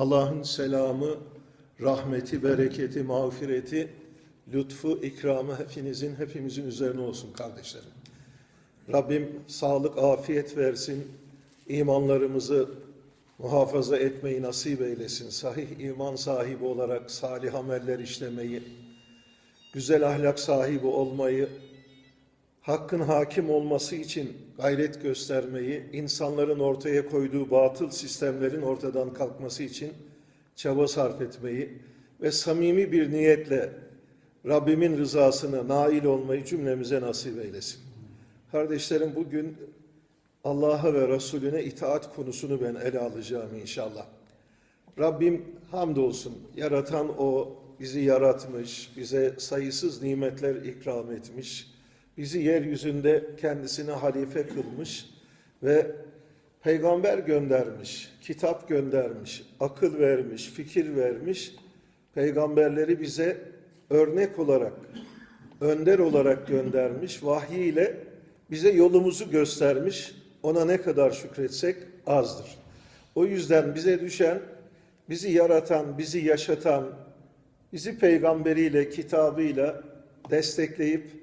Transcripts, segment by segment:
Allah'ın selamı, rahmeti, bereketi, mağfireti, lütfu, ikramı hepinizin, hepimizin üzerine olsun kardeşlerim. Rabbim sağlık, afiyet versin, imanlarımızı muhafaza etmeyi nasip eylesin. Sahih iman sahibi olarak salih ameller işlemeyi, güzel ahlak sahibi olmayı, hakkın hakim olması için gayret göstermeyi, insanların ortaya koyduğu batıl sistemlerin ortadan kalkması için çaba sarf etmeyi ve samimi bir niyetle Rabbimin rızasına nail olmayı cümlemize nasip eylesin. Kardeşlerim bugün Allah'a ve Resulüne itaat konusunu ben ele alacağım inşallah. Rabbim hamdolsun yaratan o bizi yaratmış, bize sayısız nimetler ikram etmiş, bizi yeryüzünde kendisine halife kılmış ve peygamber göndermiş, kitap göndermiş, akıl vermiş, fikir vermiş. Peygamberleri bize örnek olarak, önder olarak göndermiş, vahiy ile bize yolumuzu göstermiş. Ona ne kadar şükretsek azdır. O yüzden bize düşen, bizi yaratan, bizi yaşatan, bizi peygamberiyle, kitabıyla destekleyip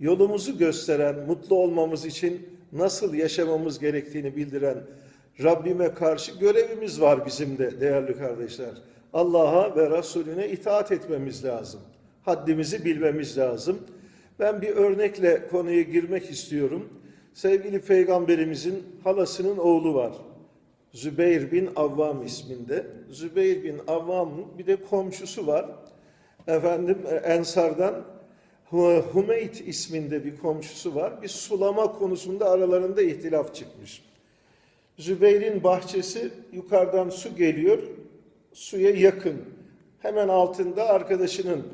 yolumuzu gösteren, mutlu olmamız için nasıl yaşamamız gerektiğini bildiren Rabbime karşı görevimiz var bizim de değerli kardeşler. Allah'a ve Resulüne itaat etmemiz lazım. Haddimizi bilmemiz lazım. Ben bir örnekle konuya girmek istiyorum. Sevgili peygamberimizin halasının oğlu var. Zübeyir bin Avvam isminde. Zübeyir bin Avvam'ın bir de komşusu var. Efendim e, Ensar'dan Hümeyt isminde bir komşusu var. Bir sulama konusunda aralarında ihtilaf çıkmış. Zübeyir'in bahçesi yukarıdan su geliyor, suya yakın. Hemen altında arkadaşının,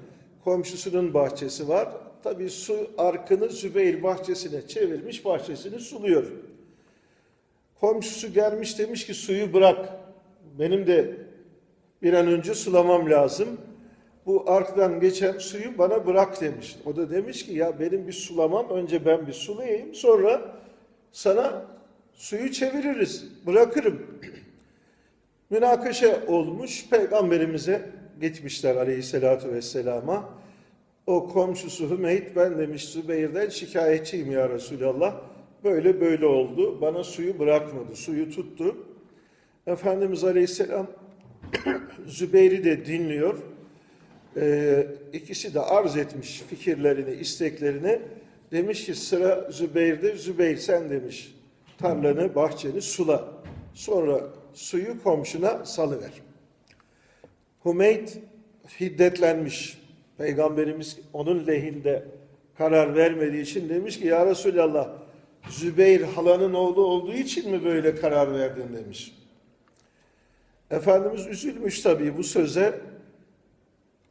komşusunun bahçesi var. Tabii su arkını Zübeyir bahçesine çevirmiş, bahçesini suluyor. Komşusu gelmiş demiş ki suyu bırak. Benim de bir an önce sulamam lazım. Bu arkdan geçen suyu bana bırak demiş. O da demiş ki ya benim bir sulamam önce ben bir sulayayım sonra sana suyu çeviririz, bırakırım. Münakaşa olmuş, peygamberimize gitmişler aleyhissalatu vesselama. O komşusu Hümeyt ben demiş Zübeyir'den şikayetçiyim ya Resulallah. Böyle böyle oldu. Bana suyu bırakmadı. Suyu tuttu. Efendimiz Aleyhisselam Zübeyir'i de dinliyor. Ee, ikisi de arz etmiş fikirlerini, isteklerini. Demiş ki sıra Zübeyir'de. Zübeyir sen demiş tarlanı, bahçeni sula. Sonra suyu komşuna salıver. Hümeyt hiddetlenmiş. Peygamberimiz onun lehinde karar vermediği için demiş ki ya Resulallah Zübeyir halanın oğlu olduğu için mi böyle karar verdin demiş. Efendimiz üzülmüş tabii bu söze.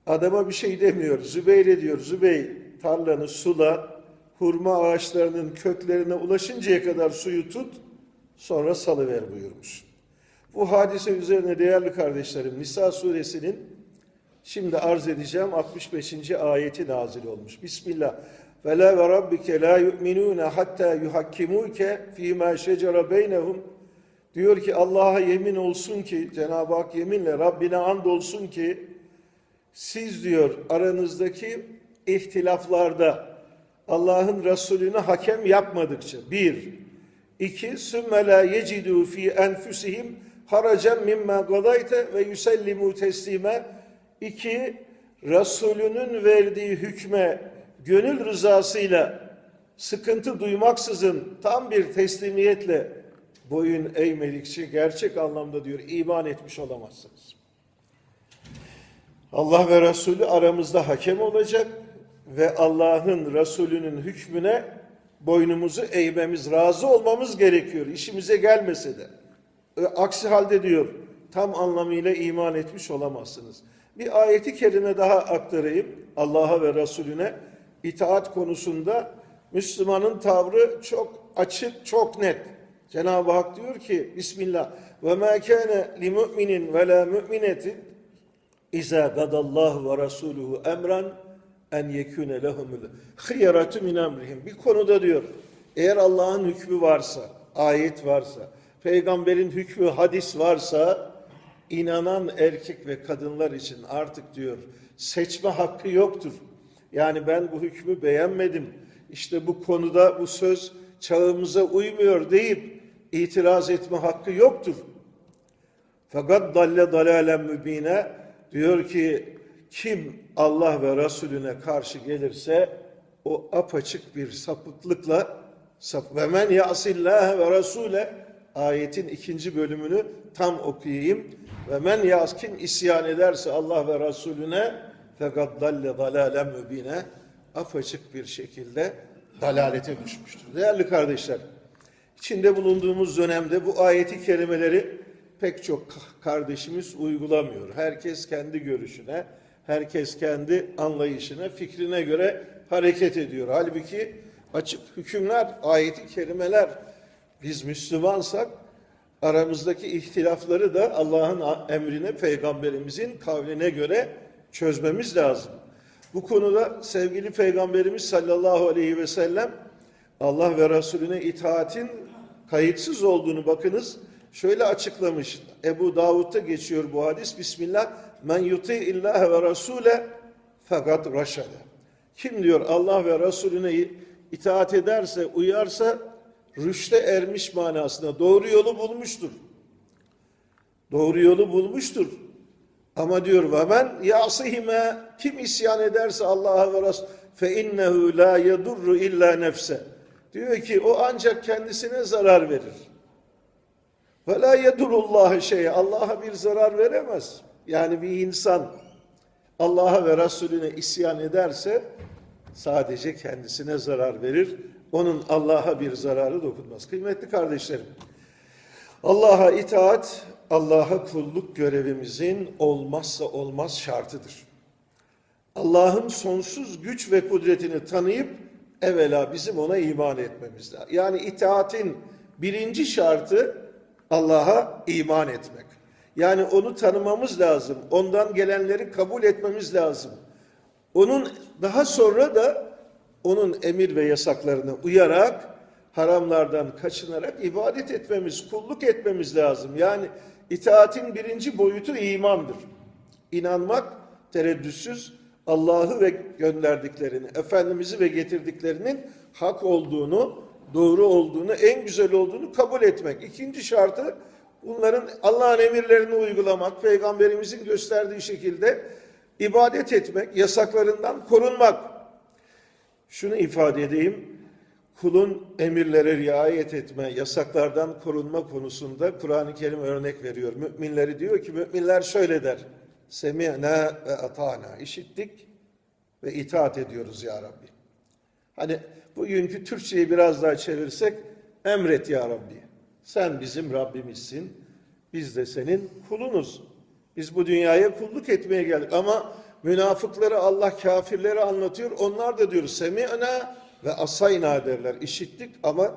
Adama bir şey demiyor. Zübeyir'e diyor Zübeyir tarlanı sula, hurma ağaçlarının köklerine ulaşıncaya kadar suyu tut, sonra salıver buyurmuş. Bu hadise üzerine değerli kardeşlerim Nisa suresinin şimdi arz edeceğim 65. ayeti nazil olmuş. Bismillah. Ve la ve rabbike la yu'minune hatta yuhakkimuke fîmâ şecere beynehum. Diyor ki Allah'a yemin olsun ki Cenab-ı Hak yeminle Rabbine and olsun ki siz diyor aranızdaki ihtilaflarda Allah'ın Resulüne hakem yapmadıkça bir, iki sümme la yecidû fî enfusihim haracen mimme gadayte ve yüsellimu teslime iki, Resulünün verdiği hükme gönül rızasıyla sıkıntı duymaksızın tam bir teslimiyetle boyun eğmedikçe gerçek anlamda diyor iman etmiş olamazsınız. Allah ve Resulü aramızda hakem olacak ve Allah'ın Resulünün hükmüne boynumuzu eğmemiz, razı olmamız gerekiyor. İşimize gelmese de. E, Aksi halde diyor tam anlamıyla iman etmiş olamazsınız. Bir ayeti kerime daha aktarayım Allah'a ve Resulüne. itaat konusunda Müslümanın tavrı çok açık, çok net. Cenab-ı Hak diyor ki Bismillah ve ma kana li mu'minin ve la mu'minetin İza gadallahu ve rasuluhu emran en yekune lehumul hıyaratu min emrihim. Bir konuda diyor eğer Allah'ın hükmü varsa, ayet varsa, peygamberin hükmü hadis varsa inanan erkek ve kadınlar için artık diyor seçme hakkı yoktur. Yani ben bu hükmü beğenmedim. İşte bu konuda bu söz çağımıza uymuyor deyip itiraz etme hakkı yoktur. Fakat dalle dalalen mübine diyor ki kim Allah ve Resulüne karşı gelirse o apaçık bir sapıklıkla sap ve men yasillâhe ve rasule ayetin ikinci bölümünü tam okuyayım. Ve men yas kim isyan ederse Allah ve Resulüne fakat dalle dalalen mübine apaçık bir şekilde dalalete düşmüştür. Değerli kardeşler, içinde bulunduğumuz dönemde bu ayeti kerimeleri pek çok kardeşimiz uygulamıyor. Herkes kendi görüşüne, herkes kendi anlayışına, fikrine göre hareket ediyor. Halbuki açık hükümler, ayeti kerimeler biz Müslümansak aramızdaki ihtilafları da Allah'ın emrine, peygamberimizin kavline göre çözmemiz lazım. Bu konuda sevgili peygamberimiz sallallahu aleyhi ve sellem Allah ve Resulüne itaatin kayıtsız olduğunu bakınız şöyle açıklamış. Ebu Davud'da geçiyor bu hadis. Bismillah. Men yuti illah ve rasule fakat raşade. Kim diyor Allah ve Resulüne itaat ederse, uyarsa rüşte ermiş manasında doğru yolu bulmuştur. Doğru yolu bulmuştur. Ama diyor ve men yasihime kim isyan ederse Allah'a ve Resul fe innehu la yedurru illa nefse. Diyor ki o ancak kendisine zarar verir. Ve la yedurullahi şey Allah'a bir zarar veremez. Yani bir insan Allah'a ve Resulüne isyan ederse sadece kendisine zarar verir. Onun Allah'a bir zararı dokunmaz. Kıymetli kardeşlerim, Allah'a itaat, Allah'a kulluk görevimizin olmazsa olmaz şartıdır. Allah'ın sonsuz güç ve kudretini tanıyıp evvela bizim ona iman etmemiz lazım. Yani itaatin birinci şartı Allah'a iman etmek. Yani onu tanımamız lazım. Ondan gelenleri kabul etmemiz lazım. Onun daha sonra da onun emir ve yasaklarına uyarak haramlardan kaçınarak ibadet etmemiz, kulluk etmemiz lazım. Yani itaatin birinci boyutu imandır. İnanmak tereddütsüz Allah'ı ve gönderdiklerini, Efendimiz'i ve getirdiklerinin hak olduğunu, doğru olduğunu, en güzel olduğunu kabul etmek. İkinci şartı bunların Allah'ın emirlerini uygulamak, Peygamberimizin gösterdiği şekilde ibadet etmek, yasaklarından korunmak. Şunu ifade edeyim, kulun emirlere riayet etme, yasaklardan korunma konusunda Kur'an-ı Kerim örnek veriyor. Müminleri diyor ki, müminler şöyle der, Semi'na ve atana, işittik ve itaat ediyoruz ya Rabbi. Hani bugünkü Türkçeyi biraz daha çevirsek, emret ya Rabbi. Sen bizim Rabbimizsin, biz de senin kulunuz. Biz bu dünyaya kulluk etmeye geldik ama münafıkları Allah kafirleri anlatıyor. Onlar da diyor semi'na ve asayna derler. İşittik ama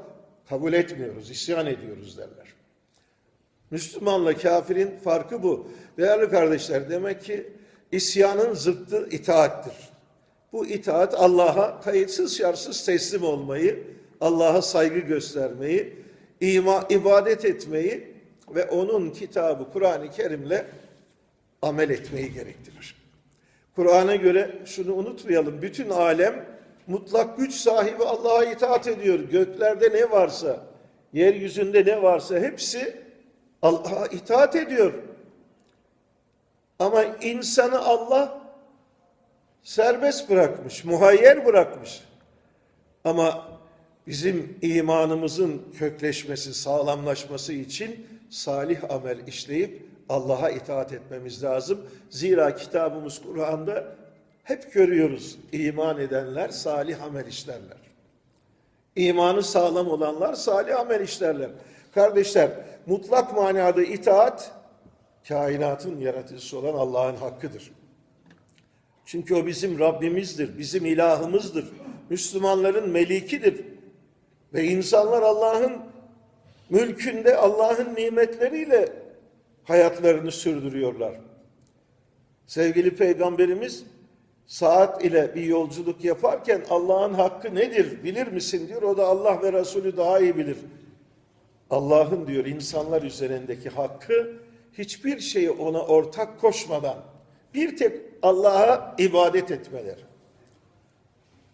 kabul etmiyoruz, isyan ediyoruz derler. Müslümanla kafirin farkı bu. Değerli kardeşler demek ki isyanın zıttı itaattir. Bu itaat Allah'a kayıtsız şartsız teslim olmayı, Allah'a saygı göstermeyi, ima, ibadet etmeyi ve onun kitabı Kur'an-ı Kerim'le amel etmeyi gerektirir. Kur'an'a göre şunu unutmayalım. Bütün alem mutlak güç sahibi Allah'a itaat ediyor. Göklerde ne varsa, yeryüzünde ne varsa hepsi Allah'a itaat ediyor. Ama insanı Allah serbest bırakmış, muhayyer bırakmış. Ama bizim imanımızın kökleşmesi, sağlamlaşması için salih amel işleyip Allah'a itaat etmemiz lazım. Zira kitabımız Kur'an'da hep görüyoruz iman edenler salih amel işlerler. İmanı sağlam olanlar salih amel işlerler. Kardeşler mutlak manada itaat kainatın yaratıcısı olan Allah'ın hakkıdır. Çünkü o bizim Rabbimizdir, bizim ilahımızdır. Müslümanların melikidir. Ve insanlar Allah'ın mülkünde, Allah'ın nimetleriyle hayatlarını sürdürüyorlar. Sevgili Peygamberimiz saat ile bir yolculuk yaparken Allah'ın hakkı nedir bilir misin diyor. O da Allah ve Resulü daha iyi bilir. Allah'ın diyor insanlar üzerindeki hakkı hiçbir şeyi ona ortak koşmadan bir tek Allah'a ibadet etmeleri.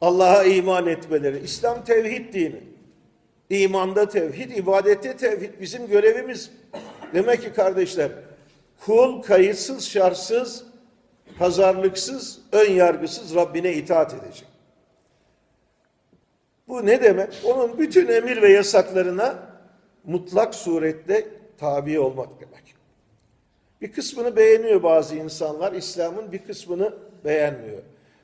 Allah'a iman etmeleri. İslam tevhid dini. İmanda tevhid, ibadette tevhid bizim görevimiz. Demek ki kardeşler kul kayıtsız, şartsız, pazarlıksız, ön yargısız Rabbine itaat edecek. Bu ne demek? Onun bütün emir ve yasaklarına mutlak surette tabi olmak demek. Bir kısmını beğeniyor bazı insanlar, İslam'ın bir kısmını beğenmiyor.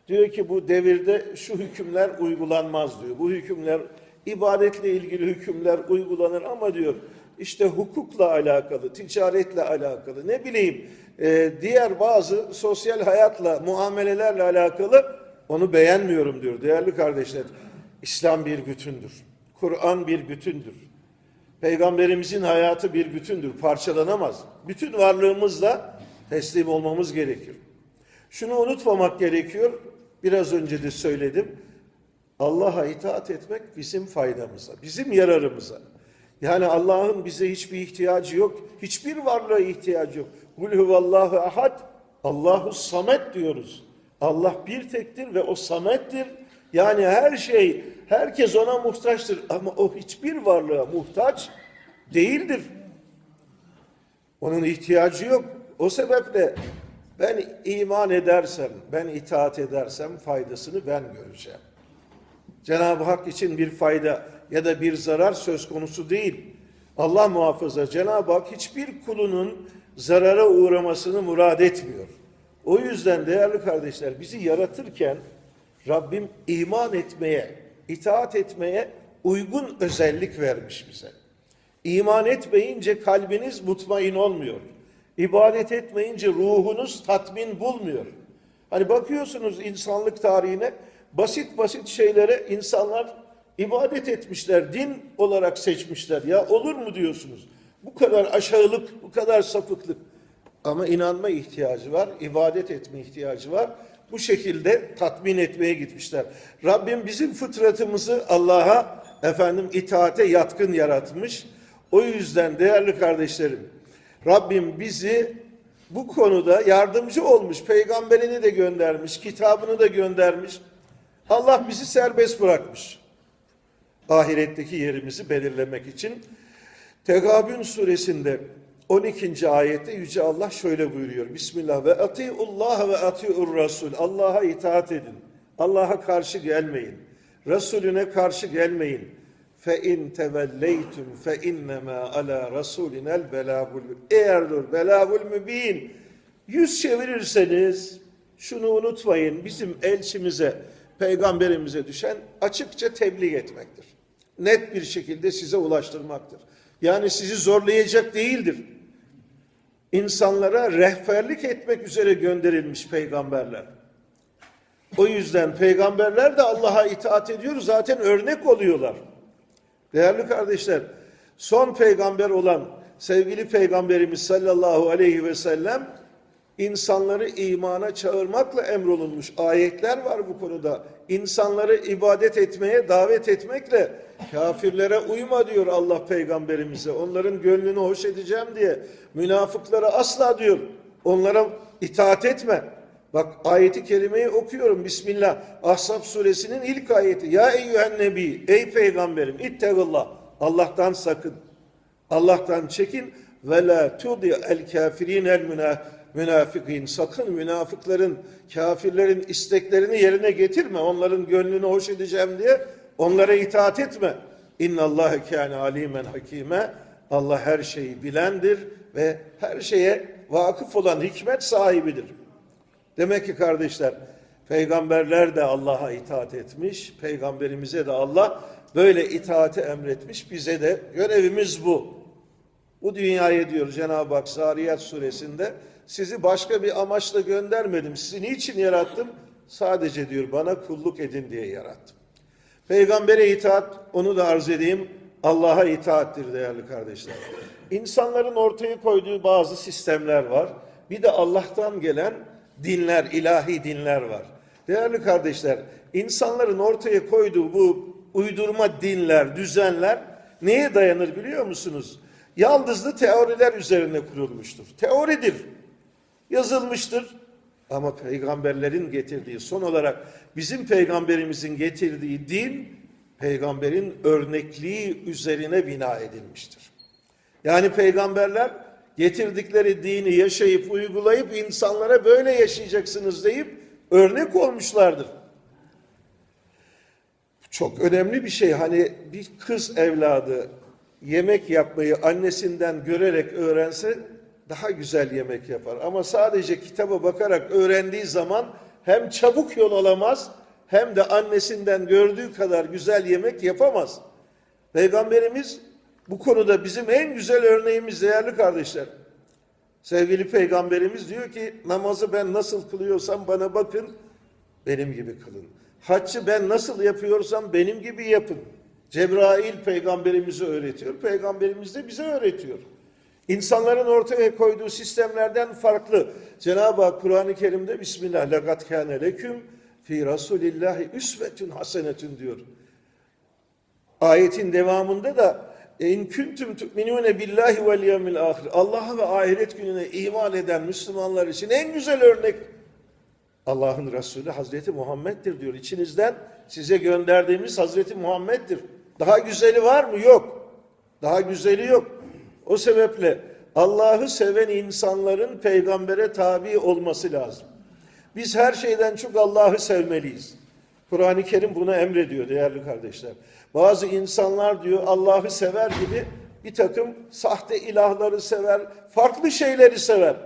Diyor ki bu devirde şu hükümler uygulanmaz diyor. Bu hükümler ibadetle ilgili hükümler uygulanır ama diyor işte hukukla alakalı, ticaretle alakalı, ne bileyim e, diğer bazı sosyal hayatla, muamelelerle alakalı onu beğenmiyorum diyor değerli kardeşler. İslam bir bütündür. Kur'an bir bütündür. Peygamberimizin hayatı bir bütündür, parçalanamaz. Bütün varlığımızla teslim olmamız gerekir. Şunu unutmamak gerekiyor, biraz önce de söyledim. Allah'a itaat etmek bizim faydamıza, bizim yararımıza. Yani Allah'ın bize hiçbir ihtiyacı yok, hiçbir varlığa ihtiyacı yok. Kul huvallahu ahad, Allahu samet diyoruz. Allah bir tektir ve o samettir. Yani her şey, herkes ona muhtaçtır ama o hiçbir varlığa muhtaç değildir. Onun ihtiyacı yok. O sebeple ben iman edersem, ben itaat edersem faydasını ben göreceğim. Cenab-ı Hak için bir fayda ya da bir zarar söz konusu değil. Allah muhafaza Cenab-ı Hak hiçbir kulunun zarara uğramasını murad etmiyor. O yüzden değerli kardeşler bizi yaratırken Rabbim iman etmeye, itaat etmeye uygun özellik vermiş bize. İman etmeyince kalbiniz mutmain olmuyor. İbadet etmeyince ruhunuz tatmin bulmuyor. Hani bakıyorsunuz insanlık tarihine basit basit şeylere insanlar ibadet etmişler, din olarak seçmişler. Ya olur mu diyorsunuz? Bu kadar aşağılık, bu kadar sapıklık. Ama inanma ihtiyacı var, ibadet etme ihtiyacı var. Bu şekilde tatmin etmeye gitmişler. Rabbim bizim fıtratımızı Allah'a efendim itaate yatkın yaratmış. O yüzden değerli kardeşlerim, Rabbim bizi bu konuda yardımcı olmuş. Peygamberini de göndermiş, kitabını da göndermiş. Allah bizi serbest bırakmış. Ahiretteki yerimizi belirlemek için. Tegabün suresinde 12. ayette Yüce Allah şöyle buyuruyor. Bismillah ve atiullah ve atiur rasul. Allah'a itaat edin. Allah'a karşı gelmeyin. Resulüne karşı gelmeyin. Fe in tevelleytum fe innema ala rasulinel belagul. Eğer dur belagul mübin. Yüz çevirirseniz şunu unutmayın. Bizim elçimize, peygamberimize düşen açıkça tebliğ etmektir. Net bir şekilde size ulaştırmaktır. Yani sizi zorlayacak değildir insanlara rehberlik etmek üzere gönderilmiş peygamberler. O yüzden peygamberler de Allah'a itaat ediyor zaten örnek oluyorlar. Değerli kardeşler, son peygamber olan sevgili peygamberimiz sallallahu aleyhi ve sellem insanları imana çağırmakla emrolunmuş ayetler var bu konuda. İnsanları ibadet etmeye davet etmekle kafirlere uyma diyor Allah peygamberimize. Onların gönlünü hoş edeceğim diye. Münafıklara asla diyor. Onlara itaat etme. Bak ayeti kerimeyi okuyorum. Bismillah. Ahzab suresinin ilk ayeti. Ya eyyühen nebi. Ey peygamberim. İttegullah. Allah'tan sakın. Allah'tan çekin. Ve la tudi el kafirin el münafikin. Sakın münafıkların, kafirlerin isteklerini yerine getirme. Onların gönlünü hoş edeceğim diye onlara itaat etme. İnna Allah kâne alimen hakime. Allah her şeyi bilendir ve her şeye vakıf olan hikmet sahibidir. Demek ki kardeşler peygamberler de Allah'a itaat etmiş. Peygamberimize de Allah böyle itaati emretmiş. Bize de görevimiz bu. Bu dünyaya diyor Cenab-ı Hak Zariyat suresinde sizi başka bir amaçla göndermedim. Sizi niçin yarattım? Sadece diyor bana kulluk edin diye yarattım. Peygambere itaat onu da arz edeyim. Allah'a itaattir değerli kardeşler. İnsanların ortaya koyduğu bazı sistemler var. Bir de Allah'tan gelen dinler, ilahi dinler var. Değerli kardeşler, insanların ortaya koyduğu bu uydurma dinler, düzenler neye dayanır biliyor musunuz? yaldızlı teoriler üzerine kurulmuştur. Teoridir, yazılmıştır. Ama peygamberlerin getirdiği, son olarak bizim peygamberimizin getirdiği din, peygamberin örnekliği üzerine bina edilmiştir. Yani peygamberler getirdikleri dini yaşayıp uygulayıp insanlara böyle yaşayacaksınız deyip örnek olmuşlardır. Çok önemli bir şey. Hani bir kız evladı yemek yapmayı annesinden görerek öğrense daha güzel yemek yapar. Ama sadece kitaba bakarak öğrendiği zaman hem çabuk yol alamaz hem de annesinden gördüğü kadar güzel yemek yapamaz. Peygamberimiz bu konuda bizim en güzel örneğimiz değerli kardeşler. Sevgili peygamberimiz diyor ki namazı ben nasıl kılıyorsam bana bakın benim gibi kılın. Haccı ben nasıl yapıyorsam benim gibi yapın. Cebrail peygamberimize öğretiyor. Peygamberimiz de bize öğretiyor. İnsanların ortaya koyduğu sistemlerden farklı. Cenab-ı Hak Kur'an-ı Kerim'de Bismillah lekat kâne leküm fi rasulillahi üsvetün hasenetün diyor. Ayetin devamında da in kuntum tu'minune billahi vel yevmil ahir. Allah'a ve ahiret gününe iman eden Müslümanlar için en güzel örnek Allah'ın Resulü Hazreti Muhammed'dir diyor. İçinizden size gönderdiğimiz Hazreti Muhammed'dir. Daha güzeli var mı? Yok. Daha güzeli yok. O sebeple Allah'ı seven insanların peygambere tabi olması lazım. Biz her şeyden çok Allah'ı sevmeliyiz. Kur'an-ı Kerim bunu emrediyor değerli kardeşler. Bazı insanlar diyor Allah'ı sever gibi bir takım sahte ilahları sever, farklı şeyleri sever.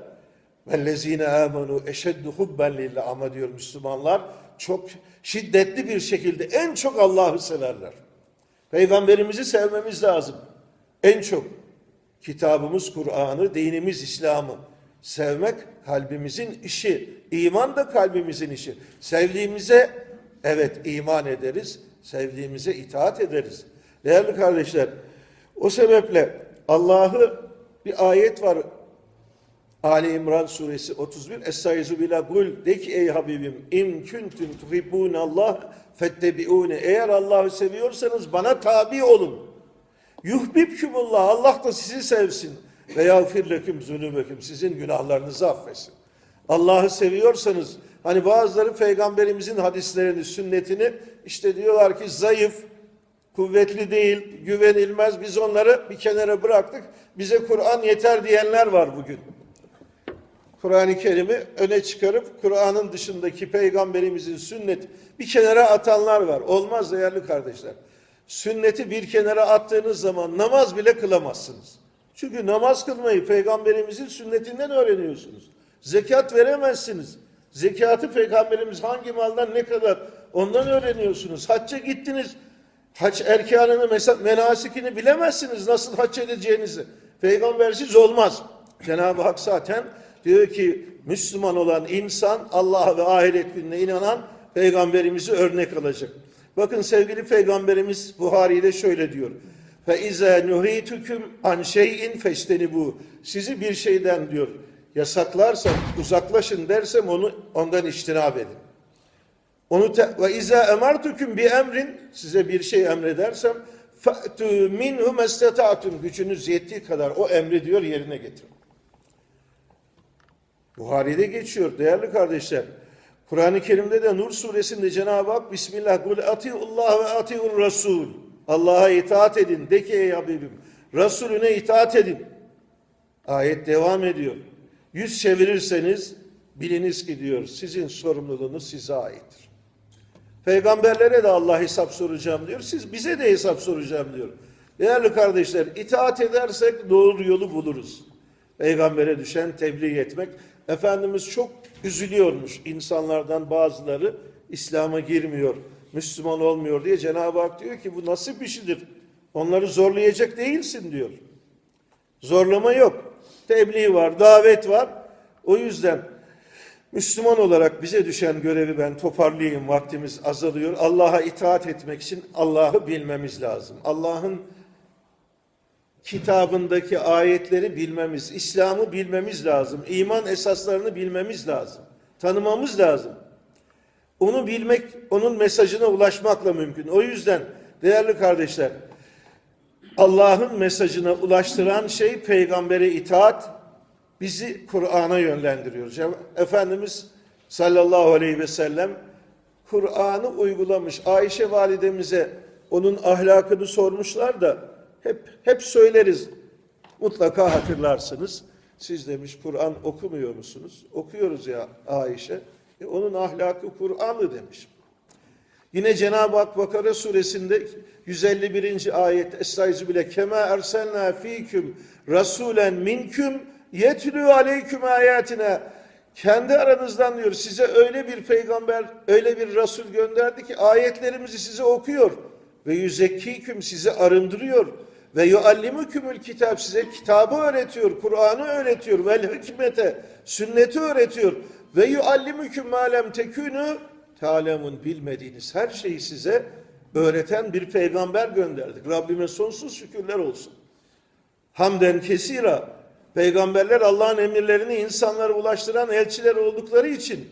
Vellezine amenu eşeddu hubben lillah ama diyor Müslümanlar çok şiddetli bir şekilde en çok Allah'ı severler. Peygamberimizi sevmemiz lazım. En çok kitabımız Kur'an'ı, dinimiz İslam'ı sevmek kalbimizin işi. İman da kalbimizin işi. Sevdiğimize evet iman ederiz, sevdiğimize itaat ederiz. Değerli kardeşler, o sebeple Allah'ı bir ayet var Ali İmran suresi 31 Estaizu billah kul de ki ey Habibim in kuntum tuhibbun Allah fettebiune eğer Allah'ı seviyorsanız bana tabi olun. Yuhbibkumullah Allah da sizi sevsin ve yağfir leküm zunubeküm sizin günahlarınızı affetsin. Allah'ı seviyorsanız hani bazıları peygamberimizin hadislerini, sünnetini işte diyorlar ki zayıf, kuvvetli değil, güvenilmez. Biz onları bir kenara bıraktık. Bize Kur'an yeter diyenler var bugün. Kur'an-ı Kerim'i öne çıkarıp Kur'an'ın dışındaki peygamberimizin sünnet bir kenara atanlar var. Olmaz değerli kardeşler. Sünneti bir kenara attığınız zaman namaz bile kılamazsınız. Çünkü namaz kılmayı peygamberimizin sünnetinden öğreniyorsunuz. Zekat veremezsiniz. Zekatı peygamberimiz hangi maldan ne kadar ondan öğreniyorsunuz. Hacca gittiniz. Hac erkanını, mesela menasikini bilemezsiniz nasıl hac edeceğinizi. Peygambersiz olmaz. Cenab-ı Hak zaten diyor ki Müslüman olan insan Allah'a ve ahiret gününe inanan peygamberimizi örnek alacak. Bakın sevgili peygamberimiz Buhari'de şöyle diyor. Fe ize nuhitukum an şeyin bu. Sizi bir şeyden diyor yasaklarsam uzaklaşın dersem onu ondan iştinab edin. Onu ve iza emartukum bi emrin size bir şey emredersem fa'tu minhu mestata'tum gücünüz yettiği kadar o emri diyor yerine getirin. Buhari'de geçiyor değerli kardeşler. Kur'an-ı Kerim'de de Nur suresinde Cenab-ı Hak Bismillah kul atiullah ve atiur rasul. Allah'a itaat edin. De ki ey Habibim Resulüne itaat edin. Ayet devam ediyor. Yüz çevirirseniz biliniz ki diyor sizin sorumluluğunuz size aittir. Peygamberlere de Allah hesap soracağım diyor. Siz bize de hesap soracağım diyor. Değerli kardeşler itaat edersek doğru yolu buluruz. Peygambere düşen tebliğ etmek. Efendimiz çok üzülüyormuş insanlardan bazıları İslam'a girmiyor, Müslüman olmuyor diye Cenab-ı Hak diyor ki bu nasıl bir şeydir? Onları zorlayacak değilsin diyor. Zorlama yok. Tebliğ var, davet var. O yüzden Müslüman olarak bize düşen görevi ben toparlayayım. Vaktimiz azalıyor. Allah'a itaat etmek için Allah'ı bilmemiz lazım. Allah'ın kitabındaki ayetleri bilmemiz, İslam'ı bilmemiz lazım. İman esaslarını bilmemiz lazım. Tanımamız lazım. Onu bilmek, onun mesajına ulaşmakla mümkün. O yüzden değerli kardeşler, Allah'ın mesajına ulaştıran şey peygambere itaat, bizi Kur'an'a yönlendiriyor. Efendimiz sallallahu aleyhi ve sellem Kur'an'ı uygulamış. Ayşe validemize onun ahlakını sormuşlar da hep hep söyleriz. Mutlaka hatırlarsınız. Siz demiş Kur'an okumuyor musunuz? Okuyoruz ya Ayşe. E, onun ahlakı Kur'an'ı demiş. Yine Cenab-ı Hak Bakara suresinde 151. ayet Estaizu bile kema erselna fiküm rasulen minküm yetlü aleyküm ayetine kendi aranızdan diyor size öyle bir peygamber öyle bir rasul gönderdi ki ayetlerimizi size okuyor ve yüzekkiküm sizi arındırıyor ve yuallimükümül kitap size kitabı öğretiyor, Kur'an'ı öğretiyor ve hikmete, sünneti öğretiyor ve yuallimüküm ma lem tekünü talemun bilmediğiniz her şeyi size öğreten bir peygamber gönderdik. Rabbime sonsuz şükürler olsun. Hamden kesira. Peygamberler Allah'ın emirlerini insanlara ulaştıran elçiler oldukları için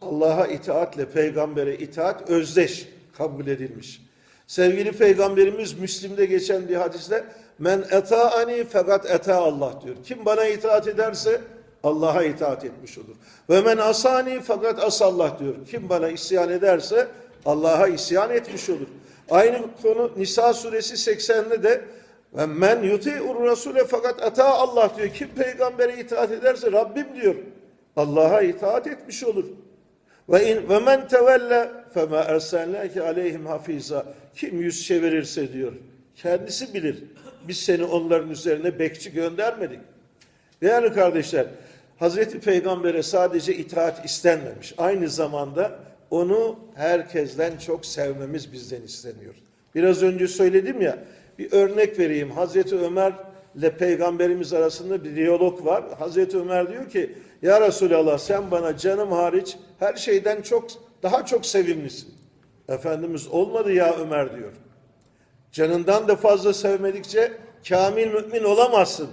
Allah'a itaatle peygambere itaat özdeş kabul edilmiş. Sevgili peygamberimiz Müslim'de geçen bir hadiste men etaani fakat eta Allah diyor. Kim bana itaat ederse Allah'a itaat etmiş olur. Ve men asani fakat asallah diyor. Kim bana isyan ederse Allah'a isyan etmiş olur. Aynı konu Nisa suresi 80'de de ve men yuti'ur rasule fakat ata Allah diyor. Kim peygambere itaat ederse Rabbim diyor. Allah'a itaat etmiş olur. Ve in ve men tevelle fema erselnake aleyhim hafiza. Kim yüz çevirirse diyor. Kendisi bilir. Biz seni onların üzerine bekçi göndermedik. Değerli kardeşler, Hazreti Peygamber'e sadece itaat istenmemiş. Aynı zamanda onu herkesten çok sevmemiz bizden isteniyor. Biraz önce söyledim ya, bir örnek vereyim. Hazreti Ömer ile Peygamberimiz arasında bir diyalog var. Hazreti Ömer diyor ki, Ya Resulallah sen bana canım hariç her şeyden çok daha çok sevimlisin. Efendimiz olmadı ya Ömer diyor. Canından da fazla sevmedikçe kamil mümin olamazsın.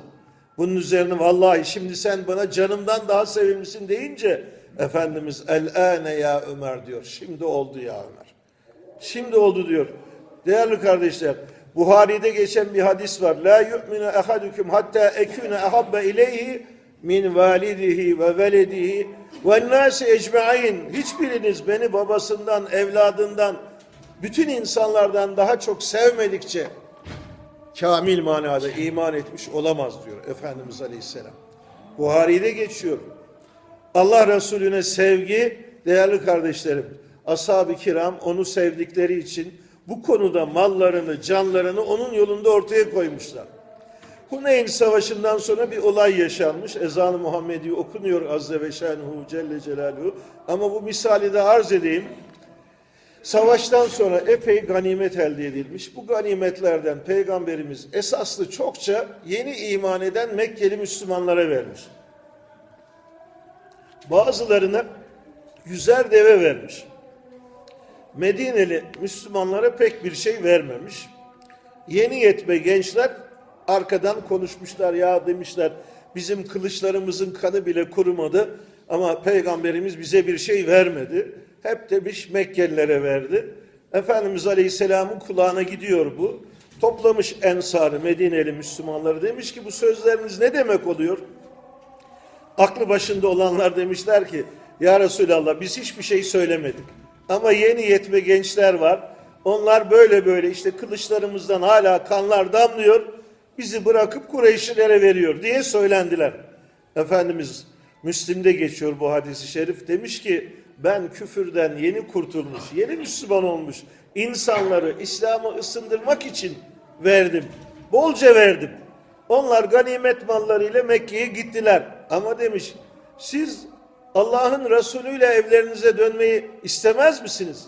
Bunun üzerine vallahi şimdi sen bana canımdan daha sevimlisin deyince Efendimiz el-ane ya Ömer diyor. Şimdi oldu ya Ömer. Şimdi oldu diyor. Değerli kardeşler, Buhari'de geçen bir hadis var. La yu'minu ehadukum hatta ekune ahabbe ileyhi min validihi ve veledihi ve nasi ecmaîn. Hiçbiriniz beni babasından, evladından, bütün insanlardan daha çok sevmedikçe kamil manada iman etmiş olamaz diyor Efendimiz Aleyhisselam. Buhari'de geçiyor. Allah Resulüne sevgi değerli kardeşlerim. Ashab-ı kiram onu sevdikleri için bu konuda mallarını, canlarını onun yolunda ortaya koymuşlar. Huneyn Savaşı'ndan sonra bir olay yaşanmış. Ezan-ı Muhammedi okunuyor Azze ve Şenhu Celle Celaluhu. Ama bu misali de arz edeyim. Savaştan sonra epey ganimet elde edilmiş. Bu ganimetlerden Peygamberimiz esaslı çokça yeni iman eden Mekkeli Müslümanlara vermiş. Bazılarına yüzer deve vermiş. Medineli Müslümanlara pek bir şey vermemiş. Yeni yetme gençler arkadan konuşmuşlar ya demişler bizim kılıçlarımızın kanı bile kurumadı ama peygamberimiz bize bir şey vermedi. Hep demiş Mekkelilere verdi. Efendimiz Aleyhisselam'ın kulağına gidiyor bu. Toplamış ensarı Medineli Müslümanları demiş ki bu sözleriniz ne demek oluyor? Aklı başında olanlar demişler ki ya Resulallah biz hiçbir şey söylemedik. Ama yeni yetme gençler var. Onlar böyle böyle işte kılıçlarımızdan hala kanlar damlıyor. Bizi bırakıp Kureyşlilere veriyor diye söylendiler. Efendimiz Müslim'de geçiyor bu hadisi şerif. Demiş ki ben küfürden yeni kurtulmuş, yeni Müslüman olmuş insanları İslam'a ısındırmak için verdim. Bolca verdim. Onlar ganimet mallarıyla Mekke'ye gittiler. Ama demiş siz Allah'ın Resulüyle evlerinize dönmeyi istemez misiniz?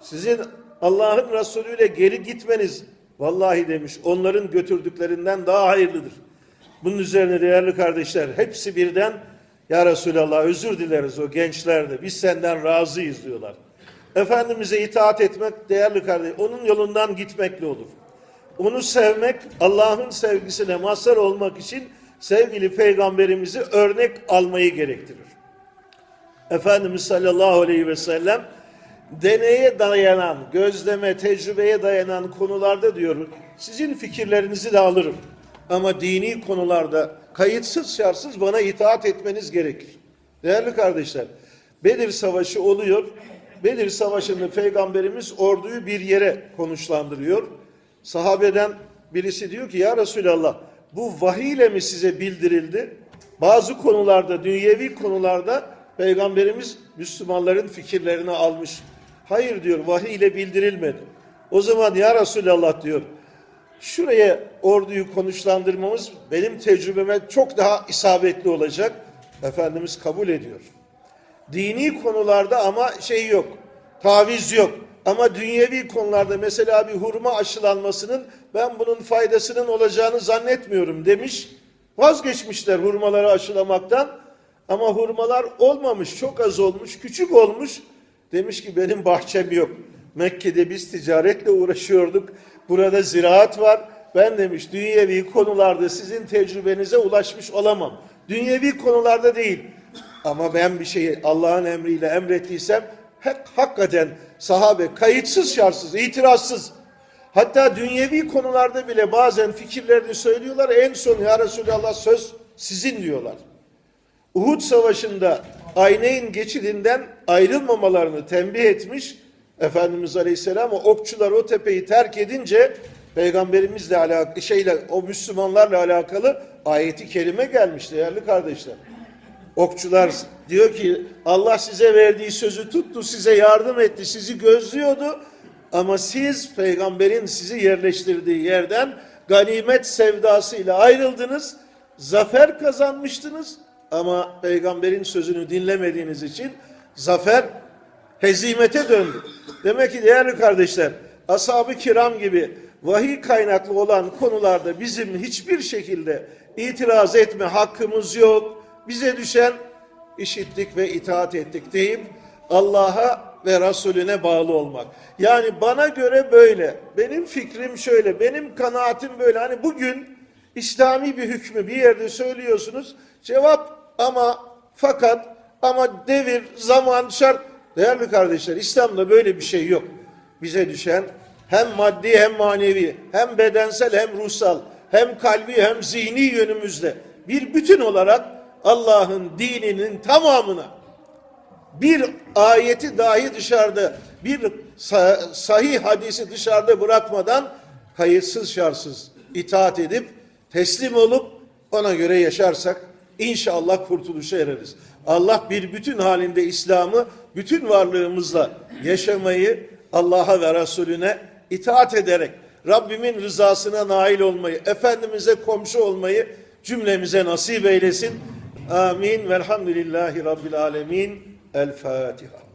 Sizin Allah'ın Resulüyle geri gitmeniz vallahi demiş onların götürdüklerinden daha hayırlıdır. Bunun üzerine değerli kardeşler hepsi birden ya Resulallah özür dileriz o gençler de biz senden razıyız diyorlar. Efendimiz'e itaat etmek değerli kardeş onun yolundan gitmekle olur. Onu sevmek Allah'ın sevgisine mazhar olmak için sevgili peygamberimizi örnek almayı gerektirir. Efendimiz sallallahu aleyhi ve sellem deneye dayanan, gözleme, tecrübeye dayanan konularda diyor, sizin fikirlerinizi de alırım. Ama dini konularda kayıtsız şartsız bana itaat etmeniz gerekir. Değerli kardeşler, Bedir Savaşı oluyor. Bedir Savaşı'nda Peygamberimiz orduyu bir yere konuşlandırıyor. Sahabeden birisi diyor ki ya Resulallah bu vahiy ile mi size bildirildi? Bazı konularda, dünyevi konularda Peygamberimiz Müslümanların fikirlerini almış. Hayır diyor vahiy ile bildirilmedi. O zaman ya Resulallah diyor şuraya orduyu konuşlandırmamız benim tecrübeme çok daha isabetli olacak. Efendimiz kabul ediyor. Dini konularda ama şey yok, taviz yok. Ama dünyevi konularda mesela bir hurma aşılanmasının ben bunun faydasının olacağını zannetmiyorum demiş. Vazgeçmişler hurmaları aşılamaktan. Ama hurmalar olmamış, çok az olmuş, küçük olmuş. Demiş ki benim bahçem yok. Mekke'de biz ticaretle uğraşıyorduk. Burada ziraat var. Ben demiş dünyevi konularda sizin tecrübenize ulaşmış olamam. Dünyevi konularda değil. Ama ben bir şeyi Allah'ın emriyle emrettiysem hak, hakikaten sahabe kayıtsız şartsız, itirazsız. Hatta dünyevi konularda bile bazen fikirlerini söylüyorlar. En son ya Resulallah söz sizin diyorlar. Uhud Savaşı'nda Ayneyn geçidinden ayrılmamalarını tembih etmiş. Efendimiz Aleyhisselam o okçular o tepeyi terk edince peygamberimizle alakalı şeyle o Müslümanlarla alakalı ayeti kerime gelmiş değerli kardeşler. Okçular diyor ki Allah size verdiği sözü tuttu, size yardım etti, sizi gözlüyordu. Ama siz peygamberin sizi yerleştirdiği yerden ganimet sevdasıyla ayrıldınız. Zafer kazanmıştınız ama peygamberin sözünü dinlemediğiniz için zafer hezimete döndü. Demek ki değerli kardeşler, ashab-ı kiram gibi vahiy kaynaklı olan konularda bizim hiçbir şekilde itiraz etme hakkımız yok. Bize düşen işittik ve itaat ettik deyip Allah'a ve Resulüne bağlı olmak. Yani bana göre böyle, benim fikrim şöyle, benim kanaatim böyle. Hani bugün İslami bir hükmü bir yerde söylüyorsunuz. Cevap ama fakat ama devir, zaman, şart. Değerli kardeşler İslam'da böyle bir şey yok. Bize düşen hem maddi hem manevi, hem bedensel hem ruhsal, hem kalbi hem zihni yönümüzde bir bütün olarak Allah'ın dininin tamamına bir ayeti dahi dışarıda, bir sa- sahih hadisi dışarıda bırakmadan kayıtsız şartsız itaat edip teslim olup ona göre yaşarsak inşallah kurtuluşa ereriz. Allah bir bütün halinde İslam'ı bütün varlığımızla yaşamayı Allah'a ve Resulüne itaat ederek Rabbimin rızasına nail olmayı, Efendimiz'e komşu olmayı cümlemize nasip eylesin. Amin. Velhamdülillahi Rabbil Alemin. El Fatiha.